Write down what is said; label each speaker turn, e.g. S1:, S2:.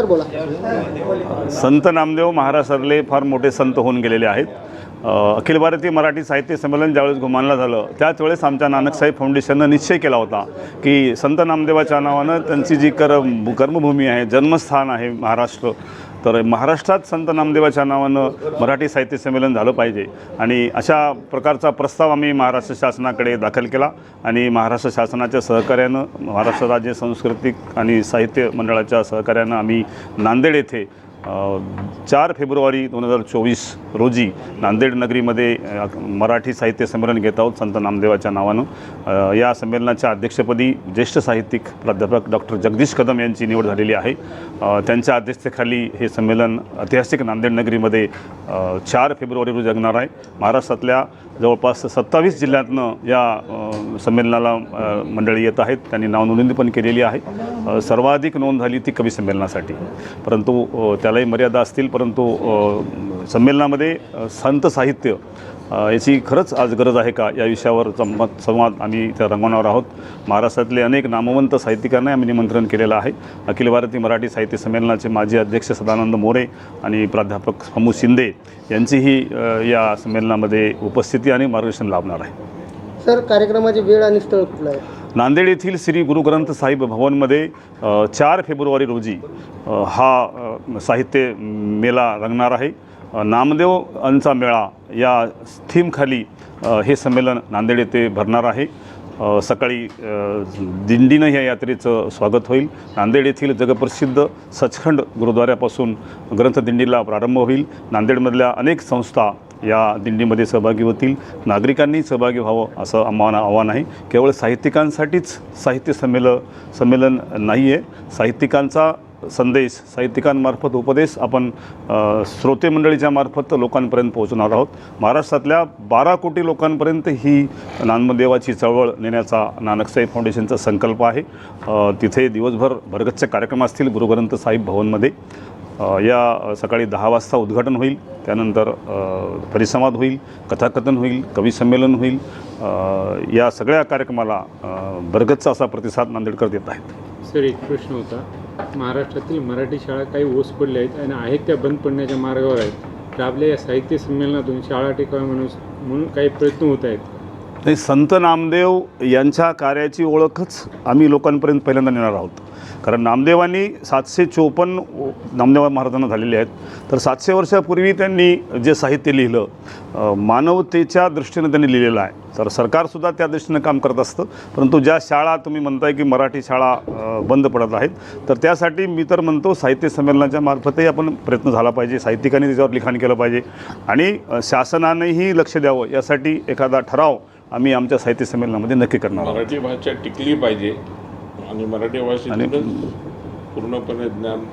S1: Sir बोला.
S2: संत नामदेव महाराज सरले फार मोठे संत होऊन गेलेले आहेत. अखिल भारतीय मराठी साहित्य संमेलन ज्यावेळेस घुमानला झालं त्याच वेळेस आमच्या नानकसाहेब फाउंडेशननं निश्चय केला होता की संत नामदेवाच्या नावानं त्यांची जी कर कर्मभूमी आहे जन्मस्थान आहे महाराष्ट्र तर महाराष्ट्रात संत नामदेवाच्या नावानं मराठी साहित्य संमेलन झालं पाहिजे. आणि अशा प्रकारचा प्रस्ताव आम्ही महाराष्ट्र शासनाकडे दाखल केला आणि महाराष्ट्र शासनाच्या सहकार्यानं महाराष्ट्र राज्य सांस्कृतिक आणि साहित्य मंडळाच्या सहकार्यानं आम्ही नांदेड येथे चार फेब्रुवारी दोन हजार चोवीस रोजी नांदेड नगरीमध्ये मराठी साहित्य संमेलन घेत आहोत संत नामदेवाच्या नावानं. या संमेलनाच्या अध्यक्षपदी ज्येष्ठ साहित्यिक प्राध्यापक डॉक्टर जगदीश कदम यांची निवड झालेली आहे. त्यांच्या अध्यक्षतेखाली हे संमेलन ऐतिहासिक नांदेड नगरीमध्ये चार फेब्रुवारी रोजी जगणार आहे. महाराष्ट्रातल्या जवळपास सत्तावीस जिल्ह्यातनं या संमेलनाला मंडळी येत आहेत. त्यांनी नावनोंदणी पण केलेली आहे. सर्वाधिक नोंद झाली ती कवी संमेलनासाठी. परंतु त्या त्यालाही मर्यादा असतील परंतु संमेलनामध्ये संत साहित्य याची खरंच आज गरज आहे का? या विषयावर संमत संवाद आम्ही त्या रंगवणार आहोत. महाराष्ट्रातले अनेक नामवंत साहित्यिकांना आम्ही निमंत्रण केलेलं आहे. अखिल भारतीय मराठी साहित्य संमेलनाचे माजी अध्यक्ष सदानंद मोरे आणि प्राध्यापक हमू शिंदे यांचीही या संमेलनामध्ये उपस्थिती आणि मार्गदर्शन लाभणार आहे.
S1: सर कार्यक्रमाची वेळ आणि स्थळ कुठलं आहे?
S2: नांदेड येथील श्री गुरु ग्रंथ साहिब भवनमध्ये चार फेब्रुवारी रोजी हा साहित्य मेळा रंगणार आहे. नामदेव नामदेवांचा मेळा या थीमखाली हे संमेलन नांदेड येथे भरणार आहे. सकाळी दिंडीनं या यात्रेचं स्वागत होईल. नांदेड येथील जगप्रसिद्ध सचखंड गुरुद्वाऱ्यापासून ग्रंथदिंडीला प्रारंभ होईल. नांदेडमधल्या अनेक संस्था या दिंडीमध्ये सहभागी होतील. नागरिकांनी सहभागी व्हावं असं आम्हाला आव्हान आहे. केवळ साहित्यिकांसाठीच साहित्य संमेलन संमेलन नाही आहे साहित्यिकांचा संदेश साहित्यिकांमार्फत उपदेश आपण श्रोते मंडळीच्या मार्फत लोकांपर्यंत पोहोचणार आहोत. महाराष्ट्रातल्या बारा कोटी लोकांपर्यंत ही नामदेवाची चळवळ नेण्याचा नानकसाई फाउंडेशनचा संकल्प आहे. तिथे दिवसभर भरगच्च कार्यक्रम असतील गुरुग्रंथ साहिब भवनमध्ये. या सकाळी दहा वाजता उद्घाटन होईल. त्यानंतर परिसंवाद होईल कथाकथन होईल कवी संमेलन होईल. या सगळ्या कार्यक्रमाला अ, भरगच्च असा प्रतिसाद नांदेडकर देत आहेत.
S3: सर एक प्रश्न होता. महाराष्ट्रातील मराठी शाळा काही ओस पडल्या आहेत आणि आहेत त्या बंद पडण्याच्या मार्गावर आहेत. तर आपल्या या साहित्य संमेलनातून शाळा टिकाव्या म्हणून म्हणून काही प्रयत्न होत आहेत.
S2: नाही संत नामदेव यांच्या कार्याची ओळखच आम्ही लोकांपर्यंत पहिल्यांदा नेणार आहोत. कारण नामदेवांनी सातशे चोपन्न नामदेव महाराजांना झालेले आहेत. तर सातशे वर्षापूर्वी त्यांनी जे साहित्य लिहिलं मानवतेच्या दृष्टीनं त्यांनी लिहिलेलं आहे. तर सरकारसुद्धा त्या दृष्टीनं काम करत असतं. परंतु ज्या शाळा तुम्ही म्हणताय की मराठी शाळा बंद पडत आहेत तर त्यासाठी मी तर म्हणतो साहित्य संमेलनाच्या मार्फतही आपण प्रयत्न झाला पाहिजे. साहित्यिकांनी त्याच्यावर लिखाण केलं पाहिजे. आणि शासनानेही लक्ष द्यावं. यासाठी एखादा ठराव आम्ही आमच्या साहित्य संमेलनामध्ये नक्की करणार
S4: मराठी भाषा टिकली पाहिजे. आणि मराठी भाषेतूनच पूर्णपणे ज्ञान